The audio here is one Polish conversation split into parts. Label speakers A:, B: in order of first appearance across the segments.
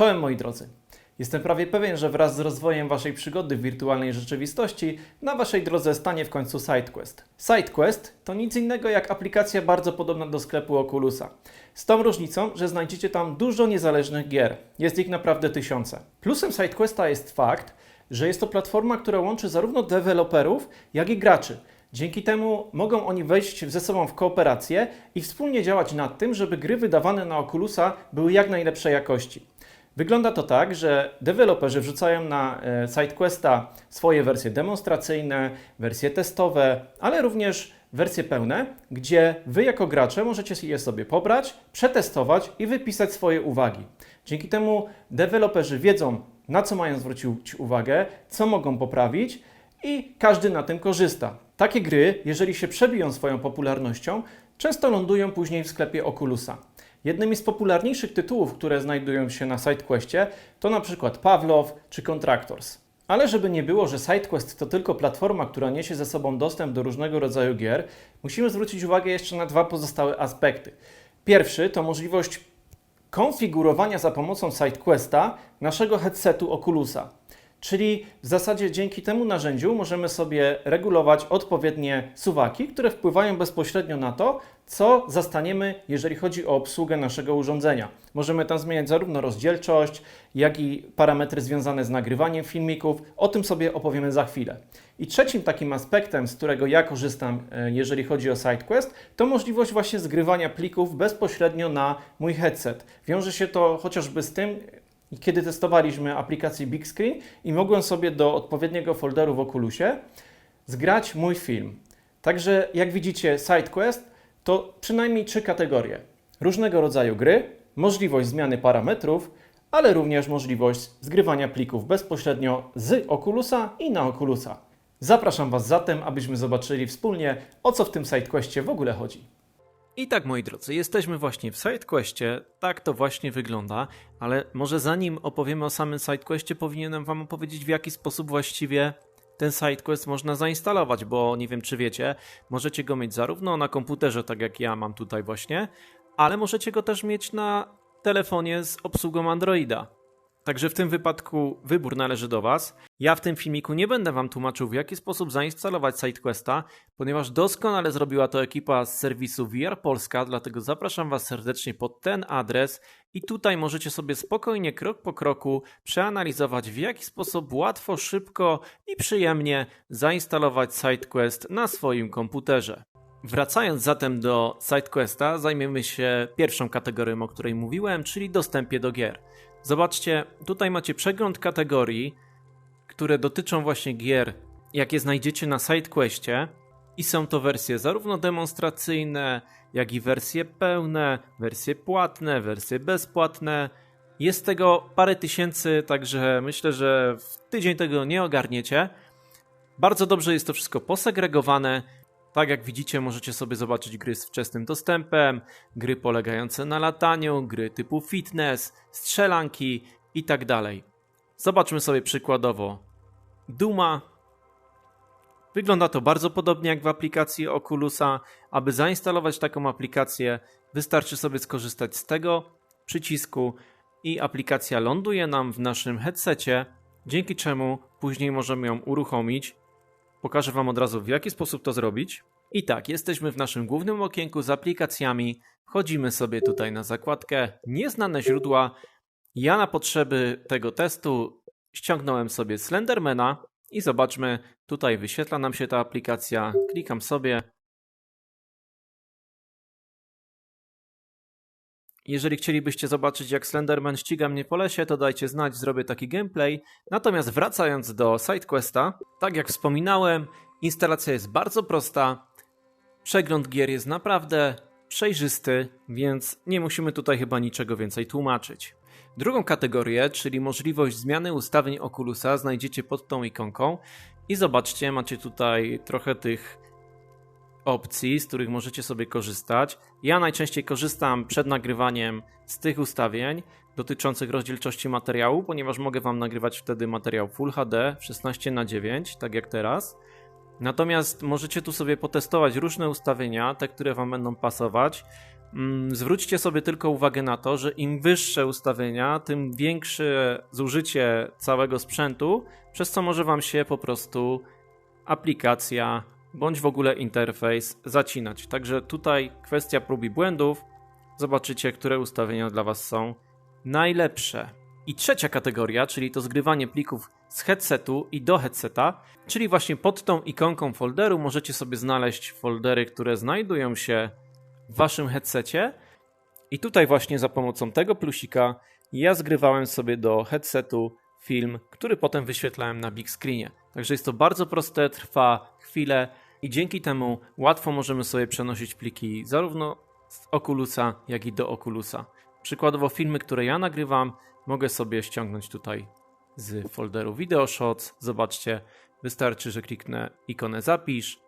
A: Czołem moi drodzy. Jestem prawie pewien, że wraz z rozwojem Waszej przygody w wirtualnej rzeczywistości na Waszej drodze stanie w końcu SideQuest. SideQuest to nic innego jak aplikacja bardzo podobna do sklepu Oculusa. Z tą różnicą, że znajdziecie tam dużo niezależnych gier. Jest ich naprawdę tysiące. Plusem SideQuesta jest fakt, że jest to platforma, która łączy zarówno deweloperów, jak i graczy. Dzięki temu mogą oni wejść ze sobą w kooperację i wspólnie działać nad tym, żeby gry wydawane na Oculusa były jak najlepszej jakości. Wygląda to tak, że deweloperzy wrzucają na e, SideQuesta swoje wersje demonstracyjne, wersje testowe, ale również wersje pełne, gdzie Wy jako gracze możecie je sobie pobrać, przetestować i wypisać swoje uwagi. Dzięki temu deweloperzy wiedzą, na co mają zwrócić uwagę, co mogą poprawić i każdy na tym korzysta. Takie gry, jeżeli się przebiją swoją popularnością, często lądują później w sklepie Oculusa. Jednymi z popularniejszych tytułów, które znajdują się na SideQuestie, to na przykład Pawlow czy Contractors. Ale żeby nie było, że SideQuest to tylko platforma, która niesie ze sobą dostęp do różnego rodzaju gier, musimy zwrócić uwagę jeszcze na dwa pozostałe aspekty. Pierwszy to możliwość konfigurowania za pomocą SideQuesta naszego headsetu Oculusa. Czyli w zasadzie dzięki temu narzędziu możemy sobie regulować odpowiednie suwaki, które wpływają bezpośrednio na to, co zastaniemy, jeżeli chodzi o obsługę naszego urządzenia. Możemy tam zmieniać zarówno rozdzielczość, jak i parametry związane z nagrywaniem filmików. O tym sobie opowiemy za chwilę. I trzecim takim aspektem, z którego ja korzystam, e, jeżeli chodzi o SideQuest, to możliwość właśnie zgrywania plików bezpośrednio na mój headset. Wiąże się to chociażby z tym, kiedy testowaliśmy aplikację Big Screen i mogłem sobie do odpowiedniego folderu w Oculusie zgrać mój film. Także jak widzicie, SideQuest to przynajmniej trzy kategorie. Różnego rodzaju gry, możliwość zmiany parametrów, ale również możliwość zgrywania plików bezpośrednio z Oculusa i na Oculusa. Zapraszam Was zatem, abyśmy zobaczyli wspólnie, o co w tym SideQuestie w ogóle chodzi.
B: I tak, moi drodzy, jesteśmy właśnie w SideQuestie. Tak to właśnie wygląda, ale może zanim opowiemy o samym SideQuestie, powinienem Wam opowiedzieć, w jaki sposób właściwie ten SideQuest można zainstalować, bo nie wiem, czy wiecie, możecie go mieć zarówno na komputerze, tak jak ja mam tutaj właśnie, ale możecie go też mieć na telefonie z obsługą Androida. Także w tym wypadku wybór należy do Was. Ja w tym filmiku nie będę Wam tłumaczył, w jaki sposób zainstalować SideQuesta, ponieważ doskonale zrobiła to ekipa z serwisu VR Polska, dlatego zapraszam Was serdecznie pod ten adres i tutaj możecie sobie spokojnie, krok po kroku przeanalizować, w jaki sposób łatwo, szybko i przyjemnie zainstalować SideQuest na swoim komputerze. Wracając zatem do SideQuesta, zajmiemy się pierwszą kategorią, o której mówiłem, czyli dostępie do gier. Zobaczcie, tutaj macie przegląd kategorii, które dotyczą właśnie gier, jakie znajdziecie na SideQuestie i są to wersje zarówno demonstracyjne, jak i wersje pełne, wersje płatne, wersje bezpłatne. Jest tego parę tysięcy, także myślę, że w tydzień tego nie ogarniecie. Bardzo dobrze jest to wszystko posegregowane. Tak jak widzicie, możecie sobie zobaczyć gry z wczesnym dostępem, gry polegające na lataniu, gry typu fitness, strzelanki itd. tak Zobaczmy sobie przykładowo Duma. Wygląda to bardzo podobnie jak w aplikacji Oculusa. Aby zainstalować taką aplikację, wystarczy sobie skorzystać z tego przycisku i aplikacja ląduje nam w naszym headsetie, dzięki czemu później możemy ją uruchomić Pokażę Wam od razu w jaki sposób to zrobić. I tak, jesteśmy w naszym głównym okienku z aplikacjami. Wchodzimy sobie tutaj na zakładkę Nieznane źródła. Ja na potrzeby tego testu ściągnąłem sobie Slendermana i zobaczmy, tutaj wyświetla nam się ta aplikacja. Klikam sobie, Jeżeli chcielibyście zobaczyć jak Slenderman ściga mnie po lesie, to dajcie znać, zrobię taki gameplay. Natomiast wracając do SideQuesta, tak jak wspominałem, instalacja jest bardzo prosta. Przegląd gier jest naprawdę przejrzysty, więc nie musimy tutaj chyba niczego więcej tłumaczyć. Drugą kategorię, czyli możliwość zmiany ustawień Oculusa znajdziecie pod tą ikonką i zobaczcie, macie tutaj trochę tych opcji, z których możecie sobie korzystać. Ja najczęściej korzystam przed nagrywaniem z tych ustawień dotyczących rozdzielczości materiału, ponieważ mogę Wam nagrywać wtedy materiał Full HD w 16 na 9 tak jak teraz. Natomiast możecie tu sobie potestować różne ustawienia, te, które Wam będą pasować. Mm, Zwróćcie sobie tylko uwagę na to, że im wyższe ustawienia, tym większe zużycie całego sprzętu, przez co może Wam się po prostu aplikacja bądź w ogóle interfejs zacinać. Także tutaj kwestia prób i błędów. Zobaczycie, które ustawienia dla Was są najlepsze. I trzecia kategoria, czyli to zgrywanie plików z headsetu i do headseta, czyli właśnie pod tą ikonką folderu możecie sobie znaleźć foldery, które znajdują się w Waszym headsetie. I tutaj właśnie za pomocą tego plusika ja zgrywałem sobie do headsetu film, który potem wyświetlałem na big screenie. Także jest to bardzo proste, trwa chwilę i dzięki temu łatwo możemy sobie przenosić pliki zarówno z Oculusa, jak i do Oculusa. Przykładowo filmy, które ja nagrywam, mogę sobie ściągnąć tutaj z folderu Video Shots. Zobaczcie, wystarczy, że kliknę ikonę zapisz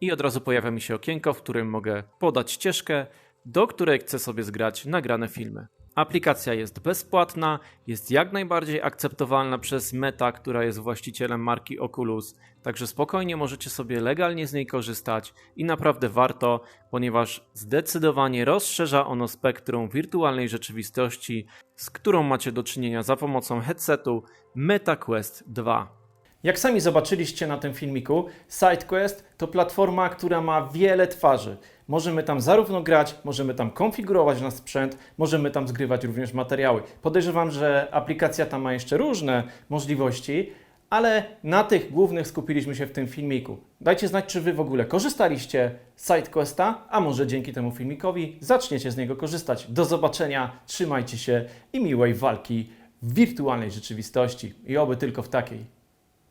B: i od razu pojawia mi się okienko, w którym mogę podać ścieżkę, do której chcę sobie zgrać nagrane filmy. Aplikacja jest bezpłatna, jest jak najbardziej akceptowalna przez Meta, która jest właścicielem marki Oculus, także spokojnie możecie sobie legalnie z niej korzystać i naprawdę warto, ponieważ zdecydowanie rozszerza ono spektrum wirtualnej rzeczywistości, z którą macie do czynienia za pomocą headsetu Meta Quest 2.
A: Jak sami zobaczyliście na tym filmiku, SideQuest to platforma, która ma wiele twarzy. Możemy tam zarówno grać, możemy tam konfigurować nasz sprzęt, możemy tam zgrywać również materiały. Podejrzewam, że aplikacja ta ma jeszcze różne możliwości, ale na tych głównych skupiliśmy się w tym filmiku. Dajcie znać, czy Wy w ogóle korzystaliście z SideQuesta, a może dzięki temu filmikowi zaczniecie z niego korzystać. Do zobaczenia, trzymajcie się i miłej walki w wirtualnej rzeczywistości. I oby tylko w takiej.